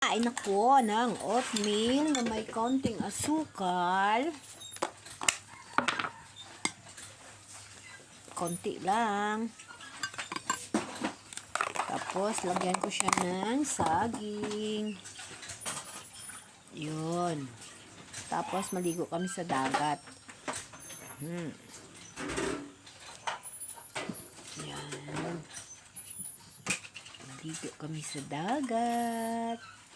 Kain ako ng oatmeal na may konting asukal. Konti lang. Tapos, lagyan ko siya ng saging. Yun. Tapos, maligo kami sa dagat. Hmm. Yan. Maligo kami sa dagat.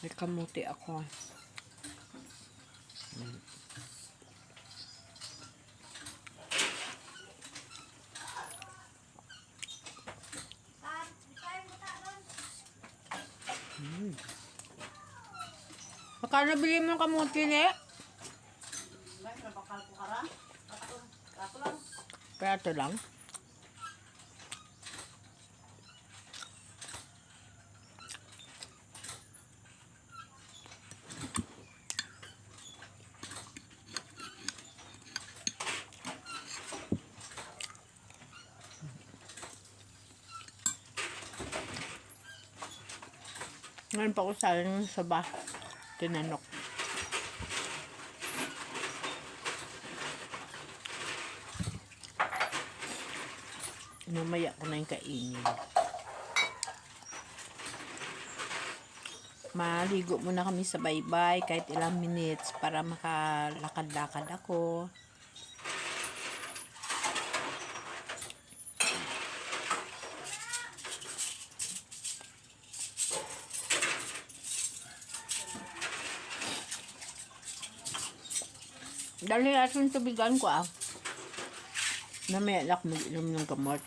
May kamuti ako. Mm. Magkano bili mo kamuti, ne? Prato lang. Ngayon pa ko sayang sa ba. Tinanok. Mamaya ko na yung kainin. Maligo muna kami sa baybay kahit ilang minutes para makalakad-lakad ako. Dali yung tubigan ko ah. Namaya lang mag-inom ng gamot.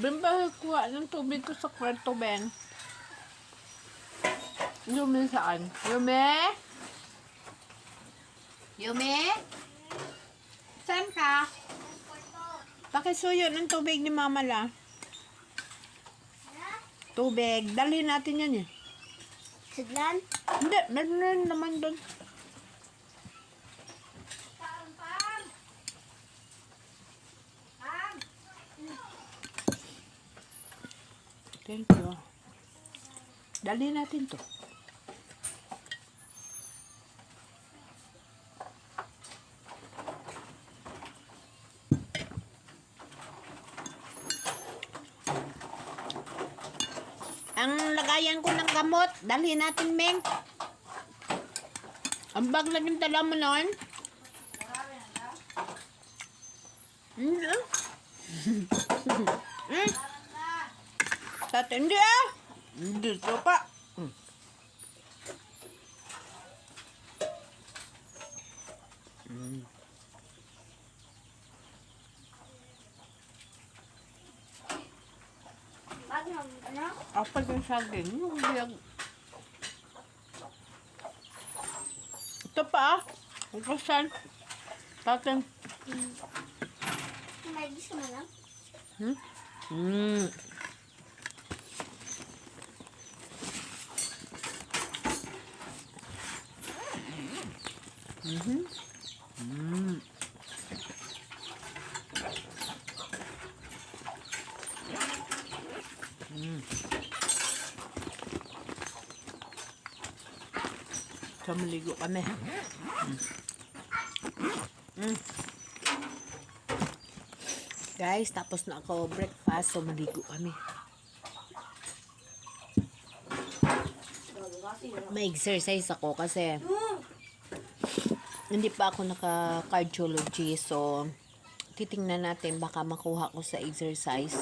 Mhm. Bimba kuha ng tubig ko sa kwarto, Ben. Yumi saan? Yumi? Yumi? Saan ka? Pakisuyo ng tubig ni Mama la. Tubig. Dalhin natin yan eh. Sidlan? Hindi, meron naman doon. Thank you. Dali natin to. Ang lagayan ko ng gamot, dalhin natin, Meng. Ang bag na yung dala mo noon? Hindi ah. Hmm. Sa atin, hindi ah. Hindi, ito pa. Hmm. Hmm. Wag na, ano? Apal yung saging. Yung biyag. Ito pa ah. Ang kasal. Tatin. May gusto mo lang? Hmm? Hmm. Mhm. Hmm. Hmm. So, kami. Hmm. Hmm. Guys, tapos na ako breakfast, so maligo kami. May exercise ako kasi hindi pa ako naka-cardiology, so titingnan natin baka makuha ko sa exercise.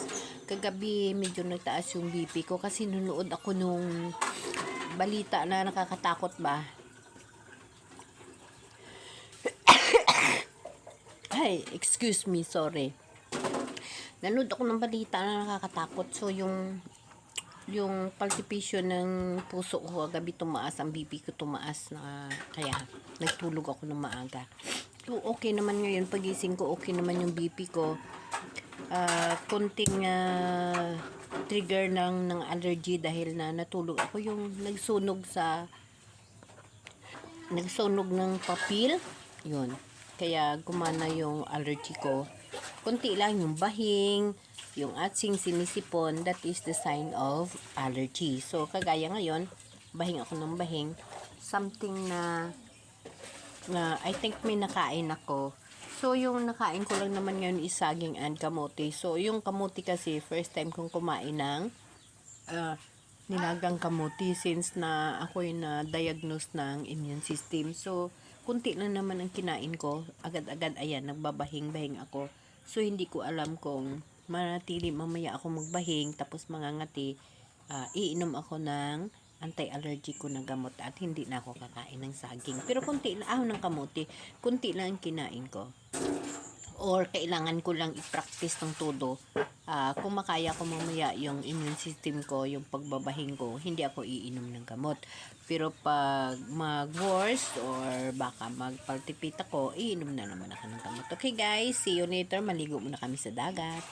Kagabi medyo nagtaas yung BP ko kasi nunood ako nung balita na nakakatakot ba. Ay, excuse me, sorry nanood ako ng balita na nakakatakot. So, yung yung palpitation ng puso ko gabi tumaas, ang BP ko tumaas na kaya nagtulog ako ng maaga. So, okay naman ngayon, pagising ko, okay naman yung BP ko. Ah, konting ah, trigger ng, ng allergy dahil na natulog ako yung nagsunog sa nagsunog ng papil. Yun. Kaya gumana yung allergy ko. Kunti lang yung bahing, yung atsing sinisipon, that is the sign of allergy. So, kagaya ngayon, bahing ako ng bahing. Something na, na I think may nakain ako. So, yung nakain ko lang naman ngayon is saging and kamote. So, yung kamote kasi, first time kong kumain ng ah, nilagang kamote since na ako yung na-diagnose ng immune system. So, kunti lang naman ang kinain ko. Agad-agad, ayan, nagbabahing-bahing ako. So, hindi ko alam kung manatili mamaya ako magbahing tapos mangangati, ah, iinom ako ng anti-allergy ko na gamot at hindi na ako kakain ng saging. Pero kunti lang, ah, ng kamote, kunti lang ang kinain ko or kailangan ko lang i-practice ng todo. Ah, kung makaya ko mamaya yung immune system ko, yung pagbabahing ko, hindi ako iinom ng gamot. Pero pag mag-worse or baka magpaltipit ako, iinom na naman ako ng gamot. Okay guys, see you later. Maligo muna kami sa dagat.